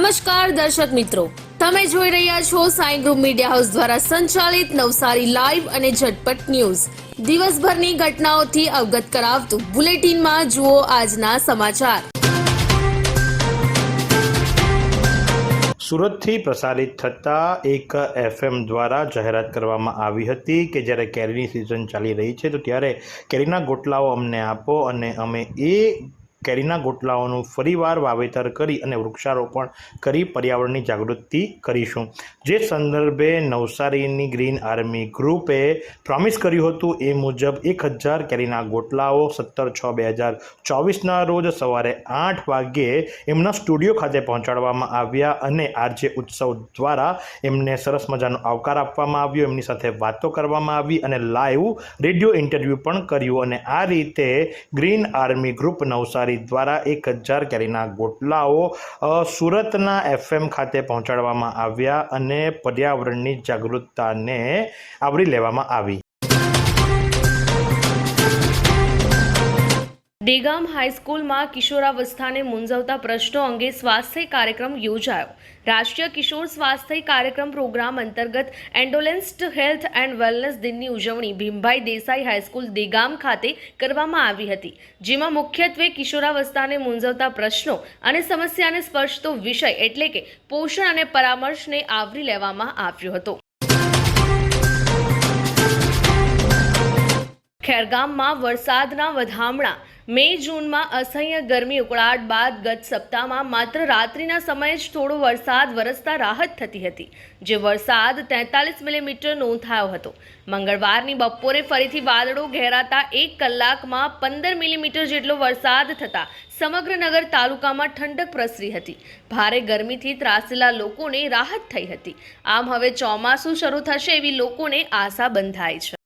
નમસ્કાર દર્શક મિત્રો. તમે જોઈ રહ્યા છો સાઈ ગ્રુપ મીડિયા હાઉસ દ્વારા સંચાલિત નવસારી લાઈવ અને ઝટપટ ન્યૂઝ. દિવસભરની ઘટનાઓથી અવગત કરાવતું બુલેટિનમાં જુઓ આજના સમાચાર. સુરતથી પ્રસારિત થતા એક એફએમ દ્વારા જાહેરાત કરવામાં આવી હતી કે જ્યારે કેરીની સિઝન ચાલી રહી છે, તો ત્યારે કેરીના ગોટલાઓ અમને આપો અને અમે એ કેરીના ગોટલાઓનું ફરીવાર વાવેતર કરી અને વૃક્ષારોપણ કરી પર્યાવરણની જાગૃતિ કરીશું. જે સંદર્ભે નવસારીની ગ્રીન આર્મી ગ્રુપે પ્રોમિસ કર્યું હતું, એ મુજબ એક હજાર કેરીના ગોટલાઓ સત્તર છ બે હજાર ચોવીસના રોજ સવારે આઠ વાગ્યે એમના સ્ટુડિયો ખાતે પહોંચાડવામાં આવ્યા અને આરજે ઉત્સવ દ્વારા એમને સરસ મજાનો આવકાર આપવામાં આવ્યો. એમની સાથે વાતો કરવામાં આવી અને લાઈવ રેડિયો ઇન્ટરવ્યૂ પણ કર્યું અને આ રીતે ગ્રીન આર્મી ગ્રુપ નવસારી દ્વારા એક હજાર કેરીના ગોટલાઓ સુરતના એફએમ ખાતે પહોંચાડવામાં આવ્યા અને પર્યાવરણની જાગૃતતાને આવરી લેવામાં આવી. દેગામ હાઈસ્કૂલમાં કિશોરાવસ્થાને મૂંઝવતા પ્રશ્નો અંગે સ્વાસ્થ્ય કાર્યક્રમ યોજાયો. રાષ્ટ્રીય કિશોર સ્વાસ્થ્ય કાર્યક્રમ પ્રોગ્રામ અંતર્ગત એન્ડોલેન્સ્ડ હેલ્થ એન્ડ વેલનેસ દિનની ઉજવણી ભીમભાઈ દેસાઈ હાઈસ્કૂલ દેગામ ખાતે કરવામાં આવી હતી, જેમાં મુખ્યત્વે કિશોરાવસ્થાને મૂંઝવતા પ્રશ્નો અને સમસ્યાને સ્પર્શતો વિષય એટલે કે પોષણ અને પરામર્શને આવરી લેવામાં આવ્યો હતો. ખેરગામમાં વરસાદના વધામણા મે જૂનમાં અસહ્ય ગરમી ઉકળાટ બાદ ગત સપ્તાહમાં માત્ર રાત્રિના સમયે જ થોડો વરસાદ વરસતા રાહત થતી હતી, જે વરસાદ તેતાલીસ મિલીમીટર નોંધાયો હતો. મંગળવારની બપોરે ફરીથી વાદળો ઘેરાતા એક કલાકમાં પંદર મિલીમીટર જેટલો વરસાદ થતા સમગ્ર નગર તાલુકામાં ઠંડક પ્રસરી હતી. ભારે ગરમીથી ત્રાસેલા લોકોને રાહત થઈ હતી. આમ હવે ચોમાસું શરૂ થશે એવી લોકોને આશા બંધાઈ છે.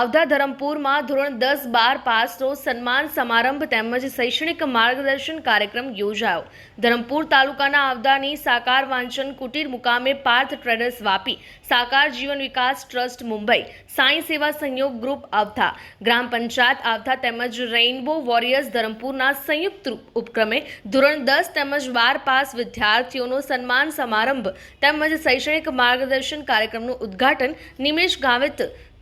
આવધા ધરમપુરમાં ધોરણ દસ બાર પાસનો સન્માન સમારંભ તેમજ શૈક્ષણિક માર્ગદર્શન કાર્યક્રમ યોજાયો. ધરમપુર તાલુકાના આવદાની સાકાર વાંચન કુટીર મુકામે પાર્થ ટ્રેડર્સ વાપી, સાકાર જીવન વિકાસ ટ્રસ્ટ મુંબઈ, સાંઈ સેવા સંયોગ ગ્રુપ આવતા, ગ્રામ પંચાયત આવતા તેમજ રેઇનબો વોરિયર્સ ધરમપુરના સંયુક્ત ઉપક્રમે ધોરણ દસ તેમજ બાર પાસ વિદ્યાર્થીઓનો સન્માન સમારંભ તેમજ શૈક્ષણિક માર્ગદર્શન કાર્યક્રમનું ઉદ્ઘાટન નિમેશ ગાવિત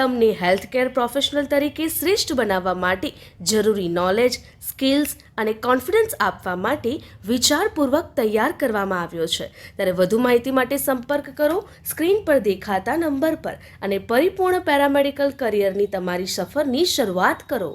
તમને હેલ્થકેર પ્રોફેશનલ તરીકે શ્રેષ્ઠ બનાવવા માટે જરૂરી નોલેજ સ્કિલ્સ અને કોન્ફિડન્સ આપવા માટે વિચારપૂર્વક તૈયાર કરવામાં આવ્યો છે. ત્યારે વધુ માહિતી માટે સંપર્ક કરો, સ્ક્રીન પર દેખાતા નંબર પર અને પરિપૂર્ણ પેરામેડિકલ કરિયરની તમારી સફરની શરૂઆત કરો.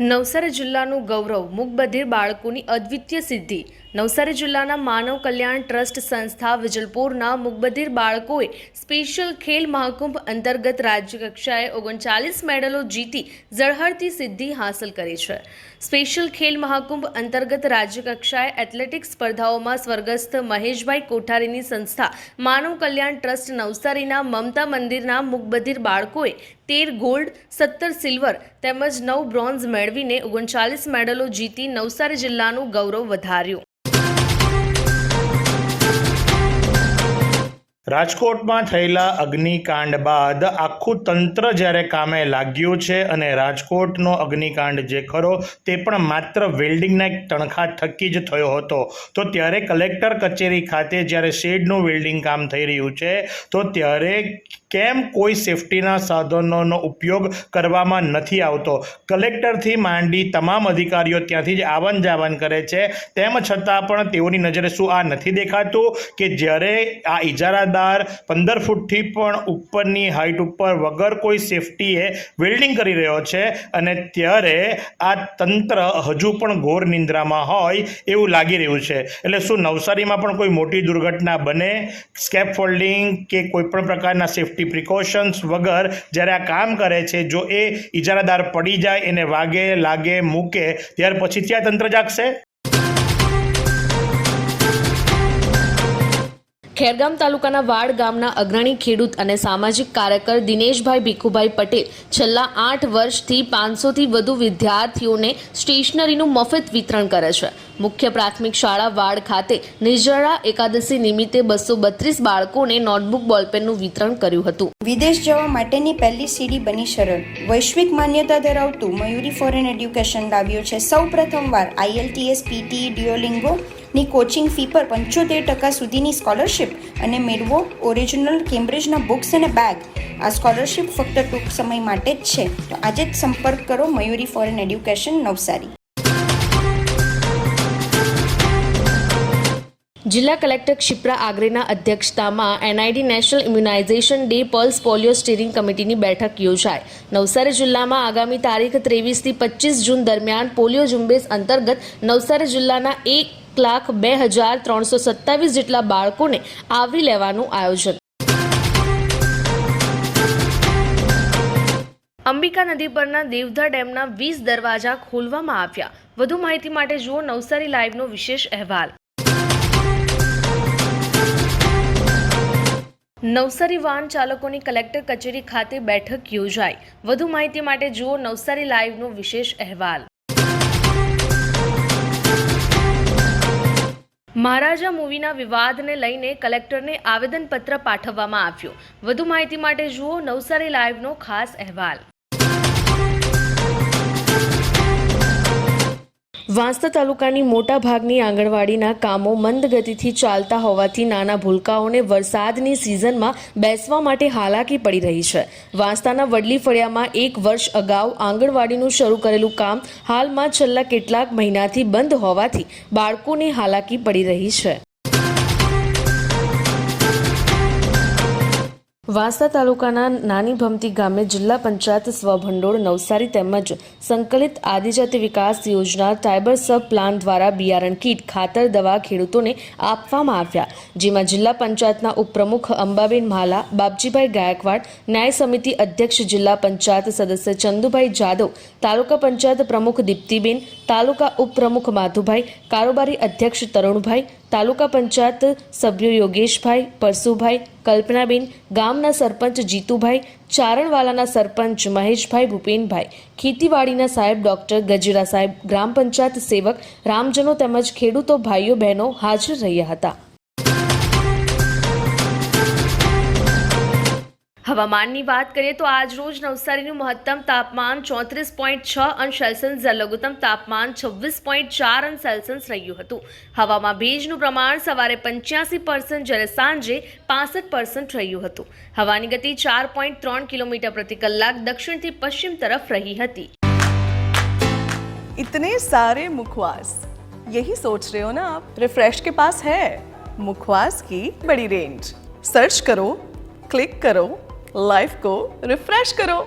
નવસારી જિલ્લાનું ગૌરવ, મૂકબધિર બાળકોની અદ્વિતીય સિદ્ધિ નવસારી જિલ્લાના માનવ કલ્યાણ ટ્રસ્ટ સંસ્થા વિજલપુરના મુકબધિર બાળકોએ સ્પેશિયલ ખેલ મહાકુંભ અંતર્ગત રાજ્યકક્ષાએ ઓગણચાલીસ મેડલો જીતી ઝળહળતી સિદ્ધિ હાંસલ કરી છે. સ્પેશિયલ ખેલ મહાકુંભ અંતર્ગત રાજ્યકક્ષાએ એથ્લેટિક સ્પર્ધાઓમાં સ્વર્ગસ્થ મહેશભાઈ કોઠારીની સંસ્થા માનવ કલ્યાણ ટ્રસ્ટ નવસારીના મમતા મંદિરના મુકબધિર બાળકોએ તેર ગોલ્ડ, સત્તર સિલ્વર તેમજ નવ બ્રોન્ઝ મેળવીને ઓગણચાલીસ મેડલો જીતી નવસારી જિલ્લાનું ગૌરવ વધાર્યું. રાજકોટમાં થયેલા અગ્નિકાંડ બાદ આખું તંત્ર જ્યારે કામે લાગ્યું છે અને રાજકોટનો અગ્નિકાંડ જે ખરો તે પણ માત્ર વેલ્ડિંગના એક તણખા થકી જ થયો હતો. તો ત્યારે કલેક્ટર કચેરી ખાતે જ્યારે શેડનું વેલ્ડિંગ કામ થઈ રહ્યું છે, તો ત્યારે કેમ કોઈ સેફટીના સાધનોનો ઉપયોગ કરવામાં નથી આવતો? કલેક્ટરથી માંડી તમામ અધિકારીઓ ત્યાંથી જ આવન જાવન કરે છે. તેમ છતાં પણ તેઓની નજરે શું આ નથી દેખાતું કે જ્યારે આ ઇજારાદાર પંદર ફૂટથી પણ ઉપરની હાઇટ ઉપર વગર કોઈ સેફટીએ વેલ્ડિંગ કરી રહ્યો છે અને ત્યારે આ તંત્ર હજુ પણ ઘોર નિંદ્રામાં હોય એવું લાગી રહ્યું છે. એટલે શું નવસારીમાં પણ કોઈ મોટી દુર્ઘટના બને? સ્કેપ ફોલ્ડિંગ કે કોઈપણ પ્રકારના સેફટી પ્રિકોશન્સ વગર જ્યારે આ કામ કરે છે, જો એ ઇજારાદાર પડી જાય, એને વાગે, લાગે, મૂકે, ત્યાર પછી ત્યાં તંત્ર જાગશે? ખેરગામ તાલુકાના વાડ ગામના અગ્રણી ખેડૂત અને સામાજિક કાર્યકર દિનેશભાઈ ભીખુભાઈ પટેલ છેલ્લા આઠ વર્ષથી પાંચસોથી વધુ વિદ્યાર્થીઓને સ્ટેશનરીનું મફત વિતરણ કરે છે. મુખ્ય પ્રાથમિક શાળા વાડ ખાતે નિર્જળા એકાદશી નિમિત્તે બસો બત્રીસ બાળકોને નોટબુક બોલપેનનું વિતરણ કર્યું હતું. વિદેશ જવા માટેની પહેલી સીડી બની સરળ વૈશ્વિક માન્યતા ધરાવતું મયુરી ફોરેન એડ્યુકેશન લાવ્યું છે. સૌ પ્રથમવાર આઈએલટીએસ પીટી ડિયોલિંગો ની કોચિંગ ફી પર પંચોતેર ટકા સુધીની સ્કોલરશિપ અને મેળવો ઓરિજિનલ કેમ્બ્રિજના બુક્સ અને બેગ આ સ્કોલરશિપ ફક્ત ટૂંક સમય માટે જ છે. તો આજે જ સંપર્ક કરો મયુરી ફોરેન એડ્યુકેશન નવસારી. જિલ્લા કલેક્ટર ક્ષિપ્રા આગરેના અધ્યક્ષતામાં NID national immunization day pulse polio steering કમિટીની બેઠક યોજાઈ. નવસારી જિલ્લામાં આગામી તારીખ ત્રેવીસથી પચીસ જૂન દરમિયાન પોલિયો ઝુંબેશ અંતર્ગત નવસારી જિલ્લાના એક લાખ બે હજાર ત્રણસો સત્તાવીસ જેટલા બાળકોને આવરી લેવાનું આયોજન. અંબિકા નદી પરના દેવધા ડેમના વીસ દરવાજા ખોલવામાં આવ્યા. વધુ માહિતી માટે જુઓ નવસારી લાઈવનો વિશેષ અહેવાલ. નવસારી વાહન ચાલકોની કલેક્ટર કચેરી ખાતે બેઠક યોજાઈ. વધુ માહિતી માટે જુઓ નવસારી લાઈવનો વિશેષ અહેવાલ. મહારાજા મૂવીના વિવાદને લઈને કલેક્ટરને આવેદનપત્ર પાઠવવામાં આવ્યું. વધુ માહિતી માટે જુઓ નવસારી લાઈવનો ખાસ અહેવાલ. વાંસદા તાલુકાની મોટા ભાગની આંગણવાડીના કામો મંદ ગતિથી ચાલતા હોવાથી નાના ભૂલકાઓને વરસાદની સિઝનમાં બેસવા માટે હાલાકી પડી રહી છે. વાંસદાના વડલી ફળિયામાં એક વર્ષ અગાઉ આંગણવાડીનું શરૂ કરેલું કામ હાલમાં છેલ્લા કેટલાક મહિનાથી બંધ હોવાથી બાળકોને હાલાકી પડી રહી છે. વાંસદા તાલુકાના નાની ભમતી ગામે જિલ્લા પંચાયત સ્વભંડોળ નવસારી તેમજ સંકલિત આદિજાતિ વિકાસ યોજના ટાઈબર સબ પ્લાન દ્વારા બિયારણ કીટ, ખાતર, દવા ખેડૂતોને આપવામાં આવ્યા. જેમાં જિલ્લા પંચાયતના ઉપપ્રમુખ અંબાબેન માલા, બાપજીભાઈ ગાયકવાડ, ન્યાય સમિતિ અધ્યક્ષ જિલ્લા પંચાયત સદસ્ય ચંદુભાઈ જાદવ, તાલુકા પંચાયત પ્રમુખ દીપ્તિબેન, તાલુકા ઉપપ્રમુખ માધુભાઈ, કારોબારી અધ્યક્ષ તરુણભાઈ તાલુકા પંચાયત સભ્યો યોગેશભાઈ, પરસુભાઈ, કલ્પનાબેન, ગામના સરપંચ જીતુભાઈ, ચારણવાલાના સરપંચ મહેશભાઈ, ભૂપેનભાઈ, ખેતીવાડીના સાહેબ ડોક્ટર ગજેરા સાહેબ, ગ્રામ પંચાયત સેવક, રામજનો તેમજ ખેડૂતો ભાઈઓ બહેનો હાજર રહ્યા હતા. હવામાનની વાત કરીએ તો આજ રોજ નવસારીનું મહત્તમ તાપમાન ચોત્રીસ પોઈન્ટ છ અંશ સેલ્સિયસ જ્યારે લઘુત્તમ તાપમાન છવ્વીસ પોઈન્ટ ચાર અંશ સેલ્સિયસ રહ્યું હતું હવામાં ભેજનું પ્રમાણ સવારે પંચ્યાસી પર્સન્ટ જ્યારે સાંજે પાસઠ પર્સન્ટ રહ્યું હતું હવાની ગતિ ચાર પોઈન્ટ ત્રણ કિલોમીટર પ્રતિ કલાક દક્ષિણથી પશ્ચિમ તરફ રહી હતી इतने सारे मुखवास यही सोच रहे हो ना आप रिफ्रेश के पास है मुखवास की बड़ी रेंज सर्च करो क्लिक करो લાઈફ કો રિફ્રેશ કરો.